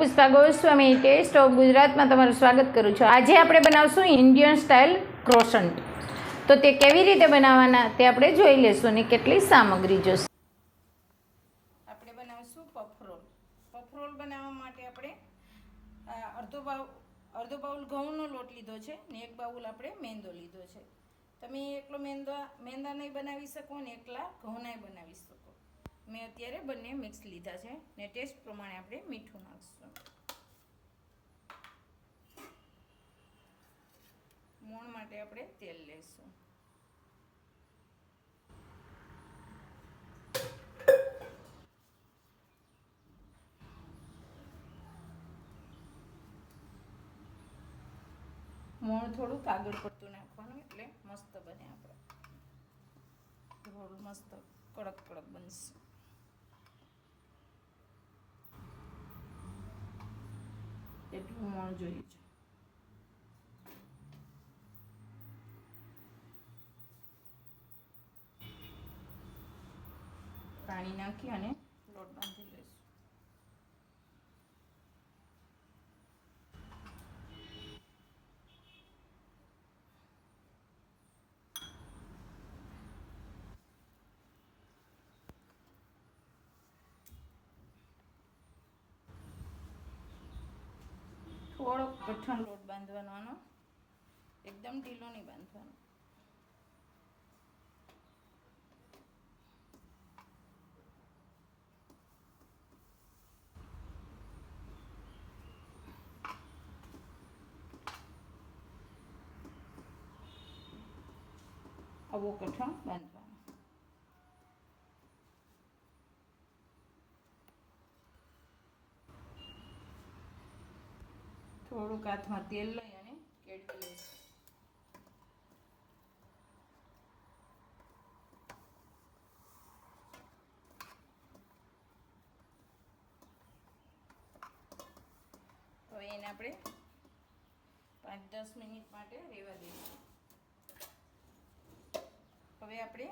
Pushpa Goswami test of ગુજરાતમાં તમારું સ્વાગત કરું છું. આજે આપણે બનાવશું ઇન્ડિયન સ્ટાઇલ ક્રોસન્ટ. તો તે કેવી રીતે બનાવવાના તે આપણે જોઈ લેશું અને કેટલી સામગ્રી જોશે. આપણે બનાવશું પફરોલ. પફરોલ બનાવવા માટે આપણે અડધો બાઉલ અડધો બાઉલ ઘઉંનો લોટ લીધો છે ને એક બાઉલ આપણે મેંદો લીધો છે. તમે એકલો મેંદા મેંદા નહીં બનાવી શકો ને એકલા ઘઉં નહીં બનાવી શકો. મેં અત્યારે બંને મિક્સ લીધા છે ને ટેસ્ટ પ્રમાણે આપણે મીઠું નાખીશું. મોણ માટે આપણે તેલ લેશું. મોણ થોડું કાગળ પડતું નાખવાનું એટલે મસ્ત બને આપણે. થોડું મસ્ત કડક કડક બનશે. એટલું મોણ જોઈએ છે. પાણી નાખી અને લોટ બાંધી લઈશું થોડોક કઠણ લોટ બાંધવાનો. આનો એકદમ ઢીલો નહીં બાંધવાનો. આવો કઠણ બાંધવાનો થોડુંક હાથમાં તેલ લઈ અને કેળવી લઈશું હવે એને આપણે પાંચ દસ મિનિટ માટે રહેવા દઈશું હવે આપણે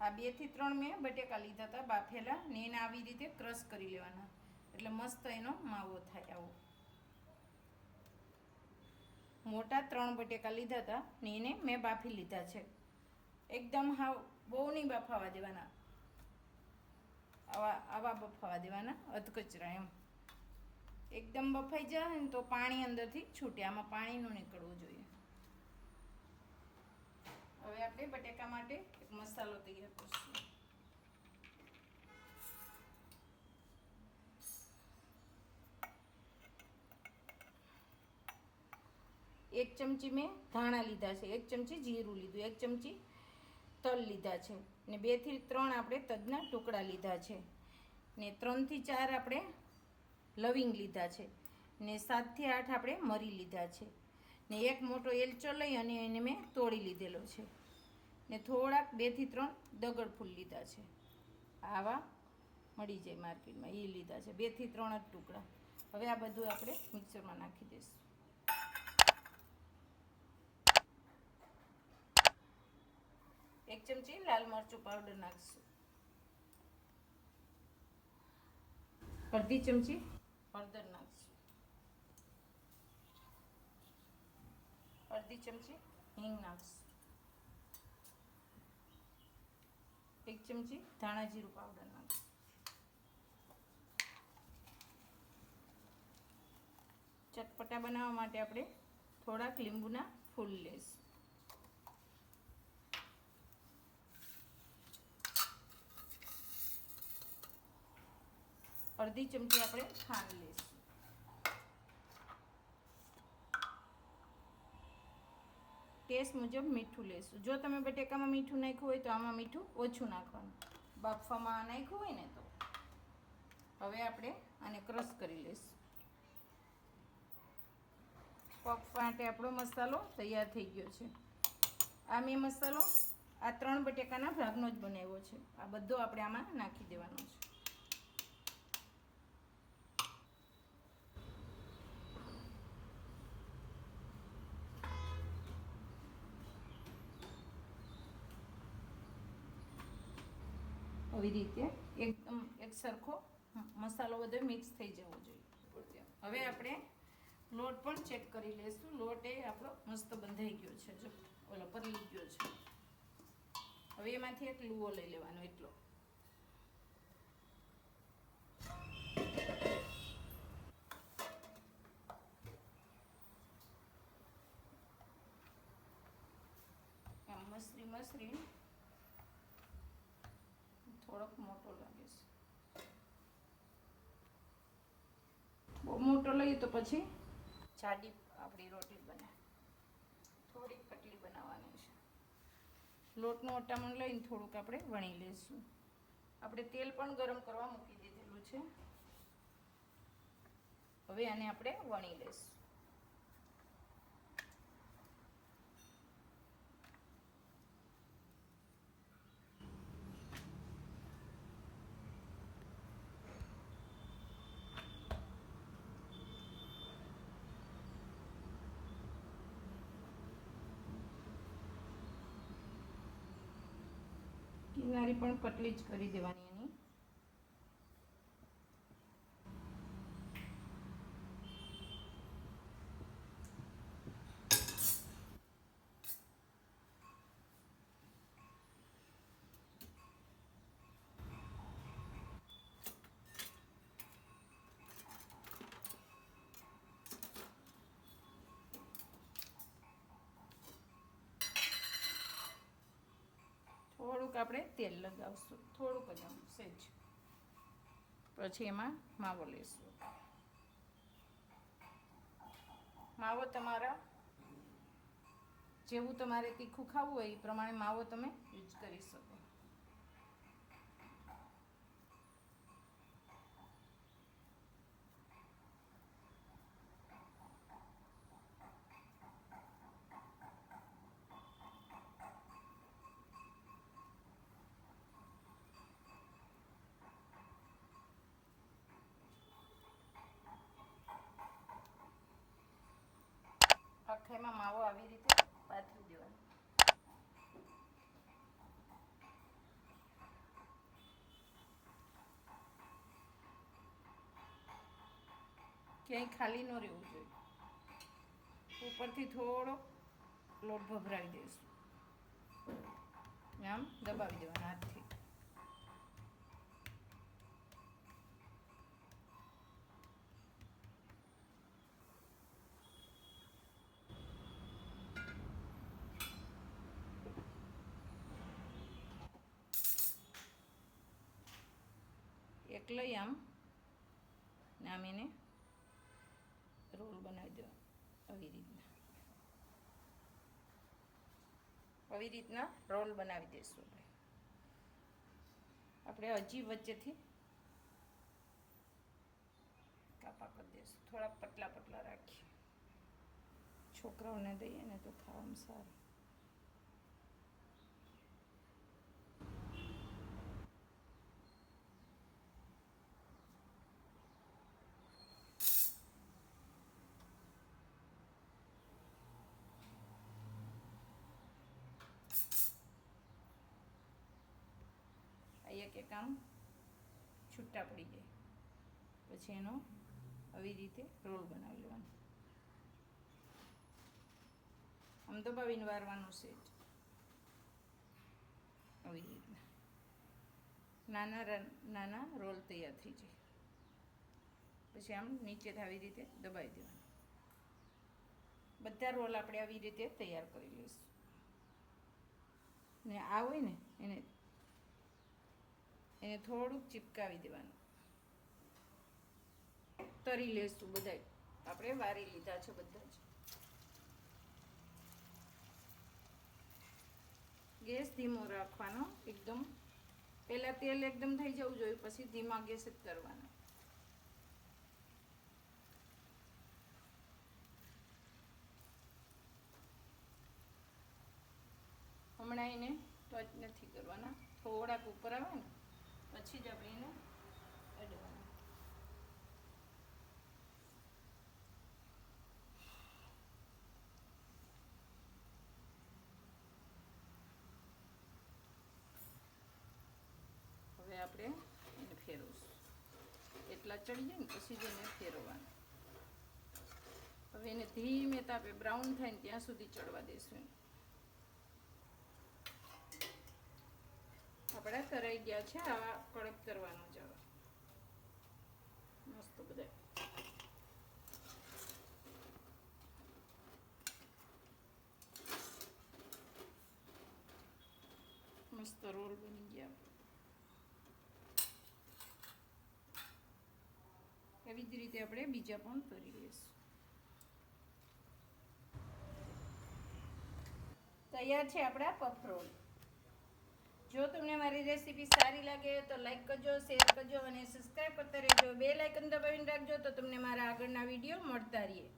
આ બેથી ત્રણ મેં બટેકા લીધા હતા. બાફેલા ને એને આવી રીતે ક્રશ કરી લેવાના. એટલે મસ્ત એનો માવો થાય આવો. મોટા ત્રણ બટેકા લીધા હતા ને એને મેં બાફી લીધા છે. એકદમ હાવ બહુ નહીં બફાવા દેવાના. આવા આવા બફાવા દેવાના, અધકચરા એમ. એકદમ બફાઈ જાય ને તો પાણી અંદરથી છૂટે. આમાં પાણીનું નીકળવું જોઈએ. હવે આપણે બટેકા માટે એક મસાલો તૈયાર કરશું. એક ચમચી મેં ધાણા લીધા છે, એક ચમચી જીરું લીધું, એક ચમચી તલ લીધા છે ને બેથી ત્રણ આપણે તજના ટુકડા લીધા છે ને ત્રણથી ચાર આપણે લવિંગ લીધા છે ને સાતથી આઠ આપણે મરી લીધા છે ને એક મોટો એલચો લઈ અને એને મેં તોડી લીધેલો છે ને થોડાક બેથી ત્રણ દગડ ફૂલ લીધા છે. આવા મળી જાય માર્કેટમાં એ લીધા છે બેથી ત્રણ જ ટુકડા. હવે આ બધું આપણે મિક્સરમાં નાખી દઈશું. એક ચમચી લાલ મરચું પાવડર નાખીશું. અડધી ચમચી હળદર નાખીશું. અડધી ચમચી હિંગ નાખીશું. એક ચમચી ધાણા જીરું પાવડર નાખીશું. ચટપટા બનાવવા માટે આપણે થોડાક લીંબુના ફૂલ લઈશું અડધી ચમચી આપણે ખાંડ લઈશું. ટેસ્ટ મુજબ મીઠું લેશું જો તમે બટેકામાં મીઠું નાખ્યું હોય તો આમાં મીઠું ઓછું નાખવાનું. બાફામાં નાખ્યું હોય ને તો. હવે આપણે આને ક્રશ કરી લઈશું. પફ માટે આપણો મસાલો તૈયાર થઈ ગયો છે. આ મેં મસાલો આ ત્રણ બટેકાના ભાગનો જ બનાવ્યો છે. આ બધો આપણે આમાં નાખી દેવાનો છે. આવી રીતે એકદમ એક સરખો મસાલો બધો મિક્સ થઈ જવો જોઈએ. હવે આપણે લોટ પણ ચેક કરી લઈશું. લોટ એ આપણો મસ્ત બંધાઈ ગયો છે. જો, ઓલો પરલી ગયો છે. હવે એમાંથી એક લુવો લઈ લેવાનો એટલો. મસરી મસરી થોડોક મોટો લાગે છે. બહુ મોટો લઈએ તો પછી જાડી આપણી રોટલી બને થોડીક પટલી બનાવવાની છે. લોટનું અટામણ લઈને થોડુંક આપણે વણી લઈશું. આપણે તેલ પણ ગરમ કરવા મૂકી દીધેલું છે. હવે આને આપણે વણી લઈશું. કિનારી પણ પતલી જ કરી દેવાની આપણે તેલ લગાવશું. થોડુંક જ આમ સહેજ પછી એમાં માવો લઈશું માવો તમારા જેવું તમારે તીખું ખાવું હોય એ પ્રમાણે માવો તમે યુઝ કરી શકો. આખામાં માવો આવી રીતે પાથરી દેવાનો. ક્યાંય ખાલી ન રહેવું જોઈએ. ઉપરથી થોડો લોટ ભભરાવી દઈશું આમ દબાવી દેવાના હાથથી. એક આમ ને એને રોલ બનાવી દો આવી રીતના. આવી રીતના રોલ બનાવી દઈશું આપણે. આપણે હજી વચ્ચેથી કાપા કરી દઈશું થોડા પતલા પતલા રાખીએ. છોકરાઓને દઈએ ને તો ખાવામાં સારું. એક એક આમ છૂટા પડી જાય. પછી એનો આવી રીતે રોલ બનાવી લેવાનો. આમ દબાવીને વારવાનું જ. આવી રીતના. નાના નાના રોલ તૈયાર થઈ જાય. પછી આમ નીચે આવી રીતે દબાવી દેવાનું. બધા રોલ આપણે આવી રીતે તૈયાર કરી લઈશું. ને આ હોય ને, એને એને થોડુંક ચીપકાવી દેવાનું. તરી લેશું બધા આપણે વારી લીધા છે બધા જ. ગેસ ધીમો રાખવાનો એકદમ. પહેલાં તેલ એકદમ થઈ જવું જોઈએ, પછી ધીમા ગેસ જ કરવાનો. હમણાં એને ટચ નથી કરવાના. થોડાક ઉપર આવે ને પછી જ આપણે એને અડવાનું હવે આપણે એને ફેરવશું. એટલા ચડી જાય ને પછી જ એને ફેરવવાનું. એને ધીમે તાપે બ્રાઉન થાય ને ત્યાં સુધી ચડવા દઈશું આપણા તરાઈ ગયા છે આવા કડક કરવાનો જવા મસ્ત બધા. મસ્ત રોલ બની ગયા. એવી જ રીતે આપણે બીજા પણ કરી લઈશું. તૈયાર છે આપણા પફ રોલ. જો તમને મારી રેસીપી સારી લાગે તો લાઇક કરજો, શેર કરજો અને સબસ્ક્રાઈબ કરતા રહેજો. બે લાઇકન દબાવીને રાખજો તો તમને મારા આગળના વીડિયો મળતા રહીએ.